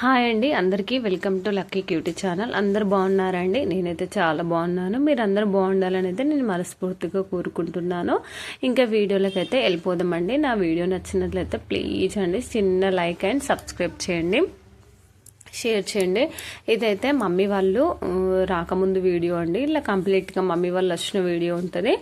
Hi అండి. అందరికీ welcome to lucky cutie channel. అందరు బాగున్నారండి? నేనైతే చాలా బాగున్నాను. మీరు అందరూ బాగుండాలని అయితే నేను మనస్ఫూర్తిగా కోరుకుంటున్నాను. ఇంకా వీడియోలకి అయితే వెళ్ళిపోదామండి. నా వీడియో నచ్చినట్లయితే ప్లీజ్ అండి చిన్న లైక్ అండ్ సబ్స్క్రైబ్ చేయండి. షేర్ చేయండి. ఇదైతే మమ్మీ వాళ్ళు రాకముందు వీడియో అండి. ఇలా కంప్లీట్గా మమ్మీ వాళ్ళు వచ్చిన వీడియో ఉంటుంది.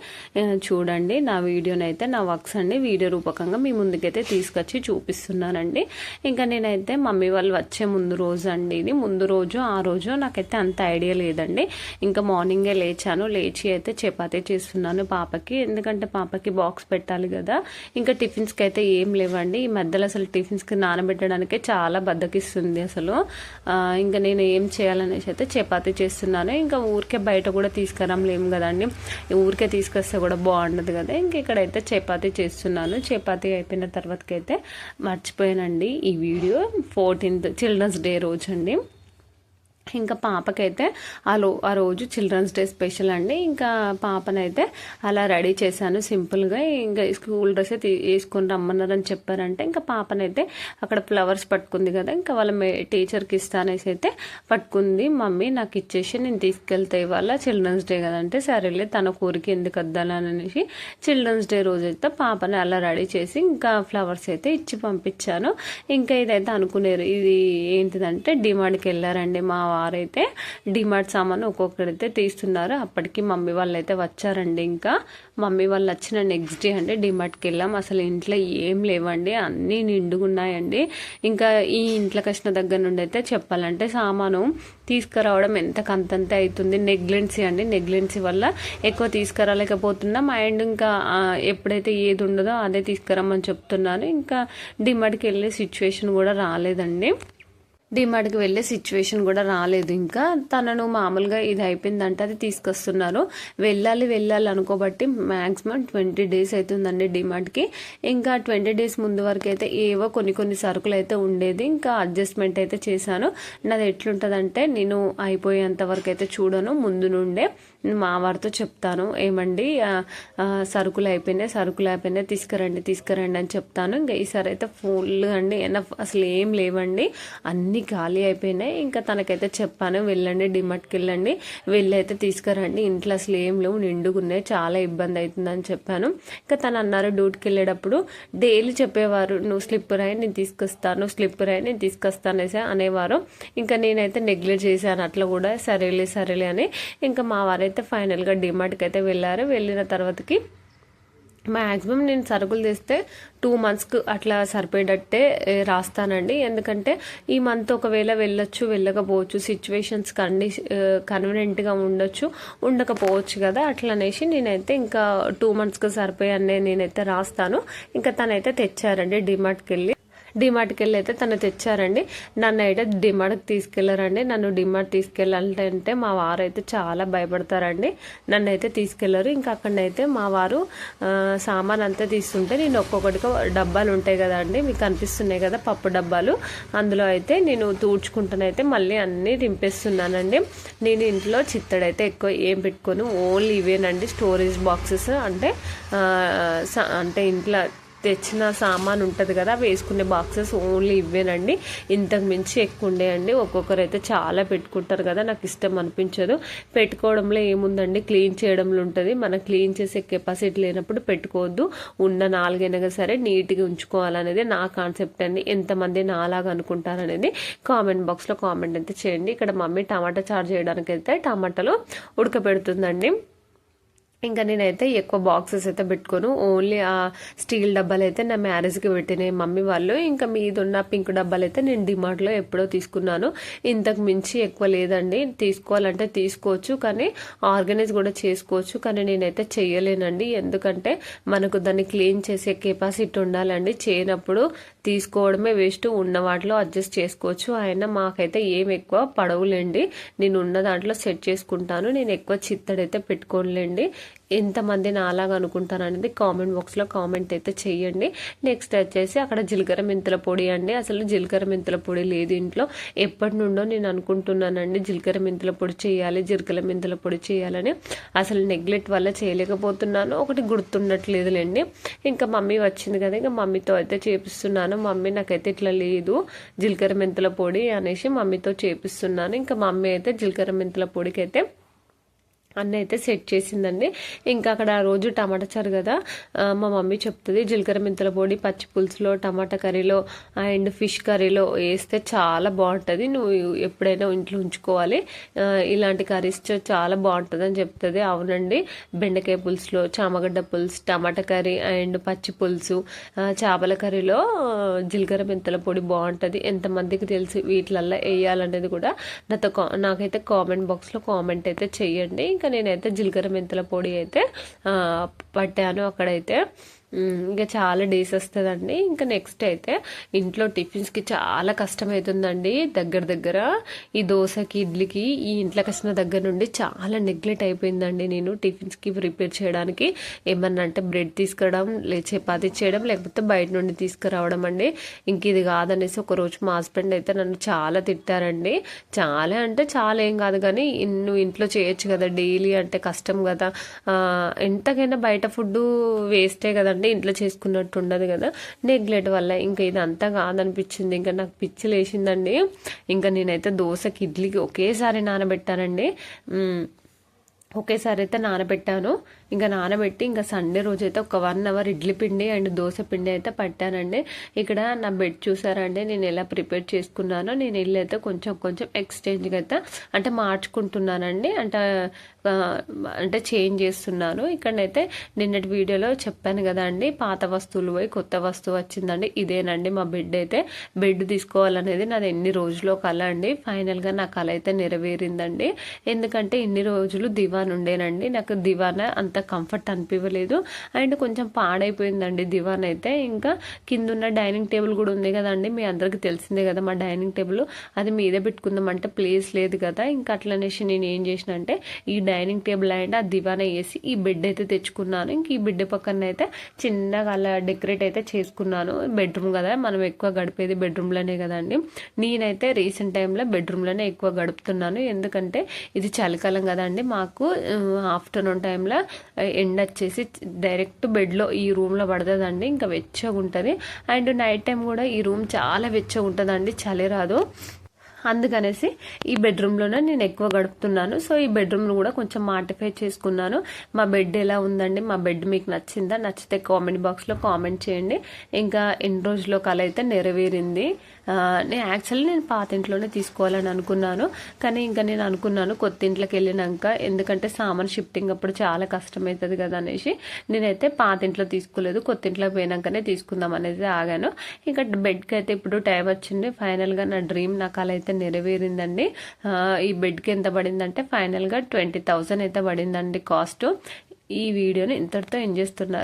చూడండి. నా వీడియోనైతే నా వర్క్స్ అండి వీడియో రూపకంగా మీ ముందుకైతే తీసుకొచ్చి చూపిస్తున్నానండి. ఇంకా నేనైతే మమ్మీ వాళ్ళు వచ్చే ముందు రోజు అండి ఇది. ముందు రోజు ఆ రోజు నాకైతే అంత ఐడియా లేదండి. ఇంకా మార్నింగే లేచాను. లేచి అయితే చపాతీ చేస్తున్నాను పాపకి. ఎందుకంటే పాపకి బాక్స్ పెట్టాలి కదా. ఇంకా టిఫిన్స్కి అయితే ఏం లేవండి. ఈ మధ్యలో అసలు టిఫిన్స్కి నానబెట్టడానికే చాలా బద్దకిస్తుంది అసలు. ఇంకా నేను ఏం చేయాలనేసి అయితే చపాతీ చేస్తున్నాను. ఇంకా ఊరికే బయట కూడా తీసుకురాలేము కదండి. ఊరికే తీసుకొస్తే కూడా బాగుండదు కదా. ఇంక ఇక్కడైతే చపాతీ చేస్తున్నాను. చపాతీ అయిపోయిన తర్వాతకైతే మర్చిపోయానండి ఈ వీడియో. ఫోర్టీన్త్ చిల్డ్రన్స్ డే రోజు అండి ఇంకా పాపకైతే ఆ ఆ రోజు చిల్డ్రన్స్ డే స్పెషల్ అండి. ఇంకా పాపనైతే అలా రెడీ చేశాను సింపుల్గా. ఇంకా స్కూల్ డ్రెస్ అయితే వేసుకొని రమ్మన్నారని చెప్పారంటే ఇంకా పాపనైతే అక్కడ ఫ్లవర్స్ పట్టుకుంది కదా ఇంకా వాళ్ళ టీచర్కి ఇస్తానేసి అయితే పట్టుకుంది. మమ్మీ నాకు ఇచ్చేసి నేను తీసుకెళ్తే ఇవాళ చిల్డ్రన్స్ డే కదంటే సరేలే తన కోరిక ఎందుకు వద్దాననేసి చిల్డ్రన్స్ డే రోజు అయితే పాపని అలా రెడీ చేసి ఇంకా ఫ్లవర్స్ అయితే ఇచ్చి పంపించాను. ఇంకా ఇదైతే అనుకునేరు. ఇది ఏంటిదంటే డిమాండ్కి వెళ్ళారండి మా వారైతే డిమార్ట్ సామాన్ ఒక్కొక్కరైతే తీస్తున్నారు. అప్పటికి మమ్మీ వాళ్ళు అయితే వచ్చారండి ఇంకా. మమ్మీ వాళ్ళు వచ్చిన నెక్స్ట్ డే అండి డిమార్ట్కి వెళ్ళాం. అసలు ఇంట్లో ఏం లేవండి. అన్నీ నిండుగున్నాయండి ఇంకా ఈ ఇంట్లోకి వచ్చిన దగ్గర నుండి అయితే చెప్పాలంటే సామాను తీసుకురావడం ఎంత కంతంత అవుతుంది. నెగ్లెన్సీ అండి. నెగ్లెన్సీ వల్ల ఎక్కువ తీసుకురాలేకపోతున్నాం. అండ్ ఇంకా ఎప్పుడైతే ఏది ఉండదో అదే తీసుకురమ్మని చెప్తున్నాను. ఇంకా డిమార్ట్కి వెళ్ళే సిచ్యువేషన్ కూడా రాలేదండి. డిమార్ట్కి వెళ్ళే సిచ్యువేషన్ కూడా రాలేదు ఇంకా. తనను మామూలుగా ఇది అయిపోయిందంటే అది తీసుకొస్తున్నారు. వెళ్ళాలి వెళ్ళాలి అనుకోబట్టి మ్యాక్సిమం ట్వంటీ డేస్ అవుతుందండి డిమార్ట్కి ఇంకా ట్వంటీ డేస్ ముందు వరకు అయితే ఏవో కొన్ని కొన్ని సరుకులు అయితే ఉండేది. ఇంకా అడ్జస్ట్మెంట్ అయితే చేశాను. నాది ఎట్లుంటుందంటే నేను అయిపోయేంత వరకు అయితే చూడను. ముందు నుండే మా వారితో చెప్తాను. ఏమండి సరుకులు అయిపోయినాయి సరుకులు అయిపోయినాయి తీసుకురండి తీసుకురండి అని చెప్తాను. ఇంకా ఈసారి అయితే ఫుల్ అండి అసలు ఏం లేవండి. అన్ని ఖాళీ అయిపోయినాయి. ఇంకా తనకైతే చెప్పాను వెళ్ళండి డిమార్ట్కి వెళ్ళండి వెళ్ళైతే తీసుకురండి. ఇంట్లో అసలు ఏం లేవు నిండుగున్నాయి. చాలా ఇబ్బంది అవుతుందని చెప్పాను. ఇంకా తను అన్నారు డ్యూటీకి వెళ్ళేటప్పుడు డైలీ చెప్పేవారు నువ్వు స్లిప్పర్ అయి నేను తీసుకొస్తాను స్లిప్పర్ అయి నేను తీసుకొస్తాను అనేసి అనేవారు. ఇంకా నేనైతే నెగ్లెక్ట్ చేశాను. అట్లా కూడా సరేలే సరేలే అని. ఇంకా మా వారైతే ఫైనల్గా డిమార్ట్కి అయితే వెళ్ళారు. వెళ్ళిన తర్వాతకి మ్యాక్సిమం నేను సరుకులు తెస్తే టూ మంత్స్కి అట్లా సరిపోయేటట్టే రాస్తానండి. ఎందుకంటే ఈ మంత్ ఒకవేళ వెళ్ళొచ్చు వెళ్ళకపోవచ్చు సిచ్యువేషన్స్ కండి కన్వీనెంట్గా ఉండొచ్చు ఉండకపోవచ్చు కదా అట్లా అనేసి నేనైతే ఇంకా టూ మంత్స్కి సరిపోయాన్ని నేనైతే రాస్తాను. ఇంకా తనైతే తెచ్చారండి డిమార్ట్కి వెళ్ళి డిమార్ట్కి వెళ్ళి అయితే తను తెచ్చారండి. నన్ను అయితే డిమార్ట్కి తీసుకెళ్ళారండి. నన్ను డిమార్ట్ తీసుకెళ్ళాలంటే మా వారు అయితే చాలా భయపడతారండి. నన్ను అయితే తీసుకెళ్ళరు. ఇంకా అక్కడనైతే మా వారు సామాన్ అంతా తీస్తుంటే నేను ఒక్కొక్కటిగా డబ్బాలు ఉంటాయి కదా అండి మీకు కనిపిస్తున్నాయి కదా పప్పు డబ్బాలు. అందులో అయితే నేను తూడ్చుకుంటానైతే మళ్ళీ అన్నీ దింపేస్తున్నానండి. నేను ఇంట్లో చిత్తడైతే ఎక్కువ ఏం పెట్టుకోను. ఓన్లీ ఇవేనండి. స్టోరేజ్ బాక్సెస్ అంటే స- అంటే ఇంట్లో తెచ్చిన సామాన్ ఉంటుంది కదా వేసుకునే బాక్సెస్ ఓన్లీ ఇవ్వేనండి. ఇంతకు మించి ఎక్కువ ఉండేయండి. ఒక్కొక్కరు అయితే చాలా పెట్టుకుంటారు కదా నాకు ఇష్టం అనిపించదు. పెట్టుకోవడంలో ఏముందండి? క్లీన్ చేయడంలో ఉంటుంది. మనం క్లీన్ చేసే కెపాసిటీ లేనప్పుడు పెట్టుకోవద్దు. ఉన్న నాలుగైనా సరే నీట్గా ఉంచుకోవాలనేది నా కాన్సెప్ట్ అండి. ఎంతమంది నాలాగా అనుకుంటారనేది కామెంట్ బాక్స్లో కామెంట్ అయితే చేయండి. ఇక్కడ మమ్మీ టమాటా చారు చేయడానికి అయితే టమాటాలు ఉడకబెడుతుందండి. ఇంకా నేనైతే ఎక్కువ బాక్సెస్ అయితే పెట్టుకోను. ఓన్లీ ఆ స్టీల్ డబ్బాలు అయితే నా మ్యారేజ్కి పెట్టినాయి మమ్మీ వాళ్ళు. ఇంకా మీద ఉన్న పింక్ డబ్బాలు అయితే నేను డిమార్ట్లో ఎప్పుడో తీసుకున్నాను. ఇంతకు మించి ఎక్కువ లేదండి. తీసుకోవాలంటే తీసుకోవచ్చు కానీ ఆర్గనైజ్ కూడా చేసుకోవచ్చు. కానీ నేనైతే చేయలేనండి ఎందుకంటే మనకు దాన్ని క్లీన్ చేసే కెపాసిటీ ఉండాలండి. చేయనప్పుడు తీసుకోవడమే వేస్ట్ ఉన్న వాటిలో అడ్జస్ట్ చేసుకోవచ్చు. ఆయన మాకైతే ఏం ఎక్కువ పడవులేండి. నేను ఉన్న దాంట్లో సెట్ చేసుకుంటాను. నేను ఎక్కువ చిత్తడైతే పెట్టుకోనులేండి. ఎంతమంది నాలాగా అనుకుంటారు అనేది కామెంట్ బాక్స్లో కామెంట్ అయితే చేయండి. నెక్స్ట్ వచ్చేసి అక్కడ జీలకర్ర మెంతుల పొడి అండి. అసలు జీలకర్ర మెంతుల పొడి లేదు ఇంట్లో. ఎప్పటి నుండో నేను అనుకుంటున్నానండి జీలకర్ర మెంతుల పొడి చేయాలి జీలకర్ర మెంతుల పొడి చేయాలని. అసలు నెగ్లెక్ట్ వల్ల చేయలేకపోతున్నాను. ఒకటి గుర్తుండట్లేదులేండి. ఇంకా మమ్మీ వచ్చింది కదా ఇంకా మమ్మీతో అయితే చేపిస్తున్నాను. మమ్మీ నాకైతే ఇట్లా లేదు జీలకర్ర మెంతుల పొడి అనేసి మమ్మీతో చేపిస్తున్నాను. ఇంకా మమ్మీ అయితే జీలకర్ర మెంతుల పొడికి అయితే అన్న అయితే సెట్ చేసిందండి. ఇంకా అక్కడ ఆ రోజు టమాటా చారు కదా మా మమ్మీ చెప్తుంది జీలకర్ర మెంతుల పొడి పచ్చి పులుసులో టమాటా కర్రీలో అండ్ ఫిష్ కర్రీలో వేస్తే చాలా బాగుంటుంది. నువ్వు ఎప్పుడైనా ఇంట్లో ఉంచుకోవాలి. ఇలాంటి కర్రీస్ చాలా బాగుంటుంది అని చెప్తుంది. అవునండి. బెండకాయ పులుసులో చామగడ్డ పులుసు టమాటా కర్రీ అండ్ పచ్చి పులుసు చేపల కర్రీలో జీలకర్ర మెంతుల పొడి బాగుంటుంది. ఎంతమందికి తెలిసి వీటిలల్లో వేయాలనేది కూడా. నాతో నాకైతే కామెంట్ బాక్స్లో కామెంట్ అయితే చెయ్యండి. ఇంకా నేనైతే జీలకర్ర మెంతుల పొడి అయితే పట్టాను అక్కడైతే. ఇంకా చాలా డేస్ వస్తుందండి. ఇంకా నెక్స్ట్ అయితే ఇంట్లో టిఫిన్స్కి చాలా కష్టమవుతుందండి దగ్గర దగ్గర ఈ దోశకి ఇడ్లీకి ఈ ఇంట్లోకి వచ్చిన దగ్గర నుండి చాలా నెగ్లెక్ట్ అయిపోయిందండి నేను టిఫిన్స్కి ప్రిపేర్ చేయడానికి. ఏమన్నా అంటే బ్రెడ్ తీసుకురావడం లే చపాతీ చేయడం లేకపోతే బయట నుండి తీసుకురావడం అండి. ఇంక ఇది కాదనేసి ఒకరోజు మా హస్బెండ్ అయితే నన్ను చాలా తిట్టారండి. చాలా అంటే చాలా ఏం కాదు కానీ నువ్వు ఇంట్లో చేయొచ్చు కదా డైలీ అంటే కష్టం కదా. ఎంతకైనా బయట ఫుడ్ వేస్టే కదండి. అంటే ఇంట్లో చేసుకున్నట్టు ఉండదు కదా. నెగ్లెట్ వల్ల ఇంకా ఇది అంతా కాదనిపించింది. ఇంకా నాకు పిచ్చి లేచిందండి. ఇంకా నేనైతే దోశకి ఇడ్లీకి ఒకేసారి నానబెట్టానండి. ఒకేసారి అయితే నానబెట్టాను. ఇంకా నానబెట్టి ఇంకా సండే రోజు అయితే ఒక వన్ అవర్ ఇడ్లీ పిండి అండ్ దోశ పిండి అయితే పట్టానండి. ఇక్కడ నా బెడ్ చూసారండి? నేను ఎలా ప్రిపేర్ చేసుకున్నానో నేను ఇల్లు అయితే కొంచెం కొంచెం ఎక్స్చేంజ్గా అయితే అంటే మార్చుకుంటున్నానండి. అంటే అంటే చేంజ్ చేస్తున్నాను. ఇక్కడనైతే నిన్నటి వీడియోలో చెప్పాను కదా అండి పాత వస్తువులు పోయి కొత్త వస్తువు వచ్చిందండి. ఇదేనండి మా బెడ్ అయితే. బెడ్ తీసుకోవాలనేది నాది ఎన్ని రోజుల్లో కళ అండి. ఫైనల్గా నా కళ అయితే నెరవేరిందండి. ఎందుకంటే ఇన్ని రోజులు దివాన్ ఉండేనండి. నాకు దివాన్ అంత అంత కంఫర్ట్ అనిపించలేదు అండ్ కొంచెం పాడైపోయిందండి దివాన్ అయితే. ఇంకా కింద ఉన్న డైనింగ్ టేబుల్ కూడా ఉంది కదండి మీ అందరికి తెలిసిందే కదా మా డైనింగ్ టేబుల్. అది మీదే పెట్టుకుందాం అంటే ప్లేస్ లేదు కదా. ఇంకా అట్లనేసి నేను ఏం చేసిన అంటే ఈ డైనింగ్ టేబుల్ అండ్ ఆ దివాన్ వేసి ఈ బెడ్ అయితే తెచ్చుకున్నాను. ఇంక ఈ బెడ్ పక్కన అయితే చిన్నగా అలా డెకరేట్ అయితే చేసుకున్నాను. బెడ్రూమ్ కదా మనం ఎక్కువ గడిపేది బెడ్రూమ్లోనే కదండి. నేనైతే రీసెంట్ టైంలో బెడ్రూమ్లోనే ఎక్కువ గడుపుతున్నాను. ఎందుకంటే ఇది చలికాలం కదండి మాకు ఆఫ్టర్నూన్ టైంలో ఎండ వచ్చేసి డైరెక్ట్ బెడ్లో ఈ రూమ్లో పడుతుందండి. ఇంకా వెచ్చగా ఉంటుంది అండ్ నైట్ టైం కూడా ఈ రూమ్ చాలా వెచ్చగా ఉంటుందండి చలి రాదు. అందుకనేసి ఈ బెడ్రూమ్లోనే నేను ఎక్కువ గడుపుతున్నాను. సో ఈ బెడ్రూమ్ను కూడా కొంచెం మాటిఫై చేసుకున్నాను. మా బెడ్ ఎలా ఉందండి? మా బెడ్ మీకు నచ్చిందా? నచ్చితే కామెంట్ బాక్స్లో కామెంట్ చేయండి. ఇంకా ఎన్ని రోజుల్లో కల అయితే నెరవేరింది? నేను యాక్చువల్లీ నేను పాత ఇంట్లోనే తీసుకోవాలని అనుకున్నాను. కానీ ఇంకా నేను అనుకున్నాను కొత్త ఇంట్లోకి వెళ్ళినాక ఎందుకంటే సామాన్ షిఫ్టింగ్ అప్పుడు చాలా కష్టమవుతుంది కదా అనేసి నేనైతే పాత ఇంట్లో తీసుకోలేదు కొత్త ఇంట్లోకి పోయినాకనే తీసుకుందాం అనేది ఆగాను. ఇంకా బెడ్కి అయితే ఇప్పుడు టైం వచ్చింది. ఫైనల్గా నా డ్రీమ్ నాకు అలా అయితే నెరవేరిందండి. ఈ బెడ్కి ఎంత పడిందంటే ఫైనల్గా ట్వంటీ థౌజండ్ అయితే పడిందండి కాస్ట్ ఈ వీడియోని ఇంతటితో ఎంజేస్తున్నారు